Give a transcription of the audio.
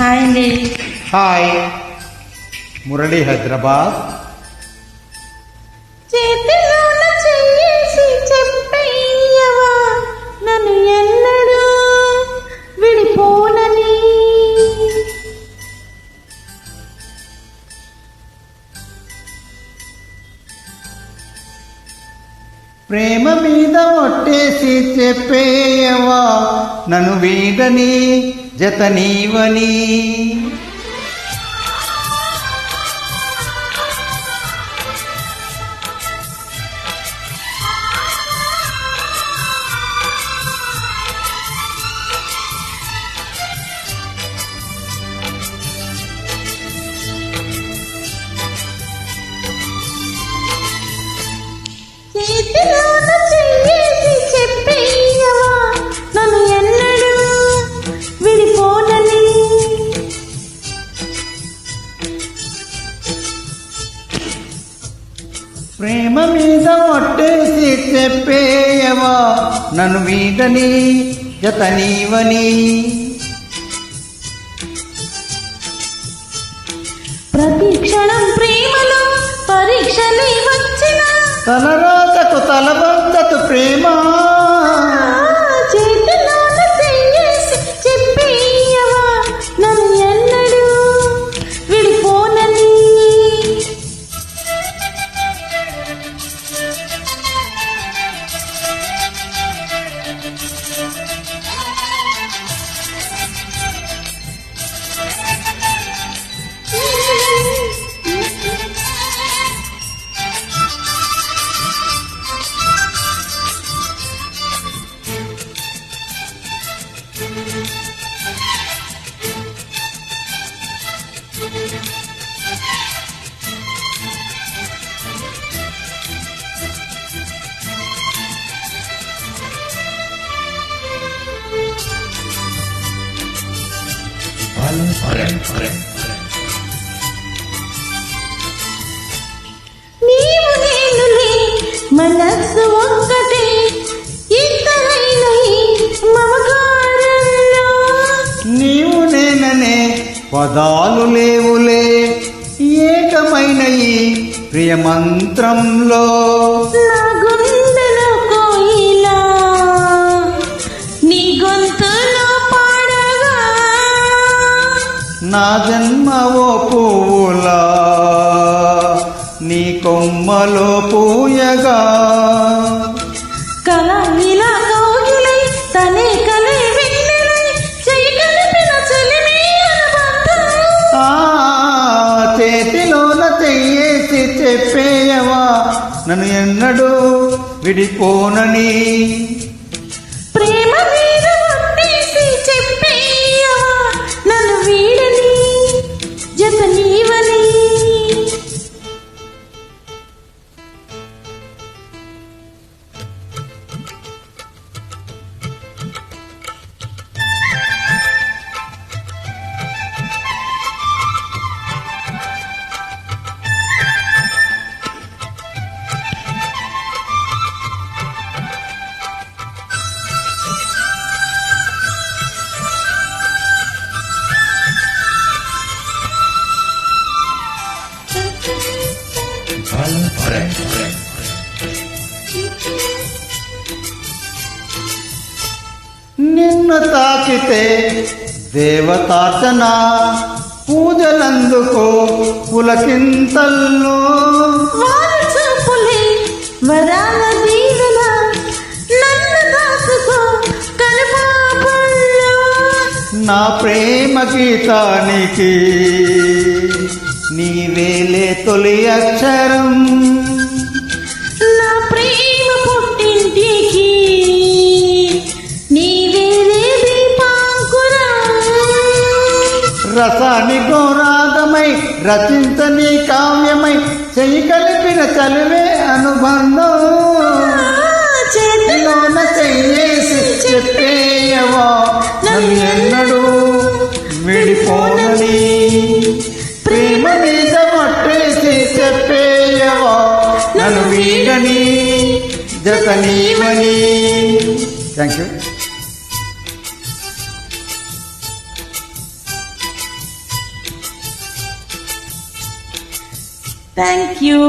Hi అండి. Hi. Murali Hyderabad. చేతిలోన ప్రేమ మీద ఒట్టేసి చెప్పేయవా? నన్ను వీడని జత నీవని ప్రేమ మీద ఒట్టేసి చెప్పేయవా నన్ను వీడని జత నీవని. ప్రతి క్షణం ప్రేమలో పరీక్షలే వచ్చిన तलरोदतु तलबन्दतु प्रिय నీవు నేనులే మనస్సు ఒక్కటే ఇద్దరైన ఈ మమకారంలో నీవు నేననే పదాలు లేవులే ఏకమైన ఈ ప్రియమంత్రంలో. నా గుండెలో కోయిలా నీ గొంతులో నా జన్మ ఓ పువ్వులా నీ కొమ్మలో పూయగా. కల ఇలా కౌగిలై తనే కలే వెన్నెలై చెయ్యి కలిపిన చెలిమి అనుబంధం ఆ చేతిలోన చెప్పేయవా నన్ను ఎన్నడూ విడిపోనని. నిన్ను తాకితే దేవతార్చన పూజలందుకో పులకింతల్లో. వరాల దీవెన నన్ను నా ప్రేమ గీతానికి నీవేలే తొలి అక్షరం. నా ప్రేమ పుట్టింటికి నీవేలే రసాని గోరాగమై రచించని కావ్యమై చెయ్యి కలిపిన చలివే అనుబంధం. చెయ్యేసి చెప్పేయవా నన్ను వీడని జత నీవని థ్యాంక్ యూ థ్యాంక్ యూ